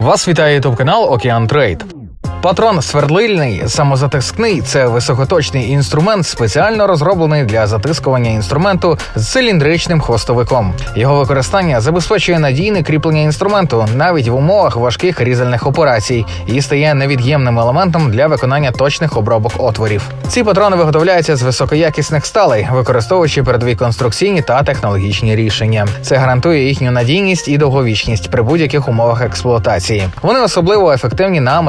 Вас вітає ютуб канал Океан Трейд. Патрон свердлильний самозатискний це високоточний інструмент, спеціально розроблений для затискування інструменту з циліндричним хвостовиком. Його використання забезпечує надійне кріплення інструменту навіть в умовах важких різальних операцій і стає невід'ємним елементом для виконання точних обробок отворів. Ці патрони виготовляються з високоякісних сталей, використовуючи передові конструкційні та технологічні рішення. Це гарантує їхню надійність і довговічність при будь-яких умовах експлуатації. Вони особливо ефективні на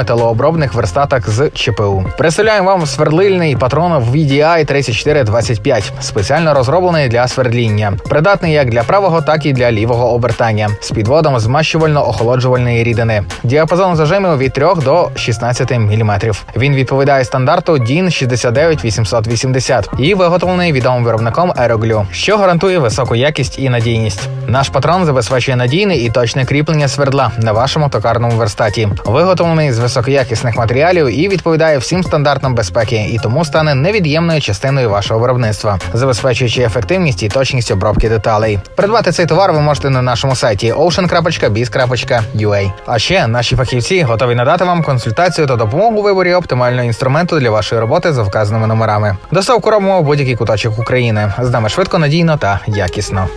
металообробних верстатах з ЧПУ. Представляємо вам свердлильний патрон VDI 3425, спеціально розроблений для свердління, придатний як для правого, так і для лівого обертання з підводом змащувально-охолоджувальної рідини. Діапазон зажимів від 3 до 16 мм. Він відповідає стандарту DIN 69880 і виготовлений відомим виробником Aeroglue, що гарантує високу якість і надійність. Наш патрон забезпечує надійне і точне кріплення свердла на вашому токарному верстаті, виготовлений з високоякісних матеріалів і відповідає всім стандартам безпеки, і тому стане невід'ємною частиною вашого виробництва, забезпечуючи ефективність і точність обробки деталей. Придбати цей товар ви можете на нашому сайті ocean.biz.ua. А ще наші фахівці готові надати вам консультацію та допомогу у виборі оптимального інструменту для вашої роботи за вказаними номерами. Доставку робимо в будь-який куточок України. З нами швидко, надійно та якісно.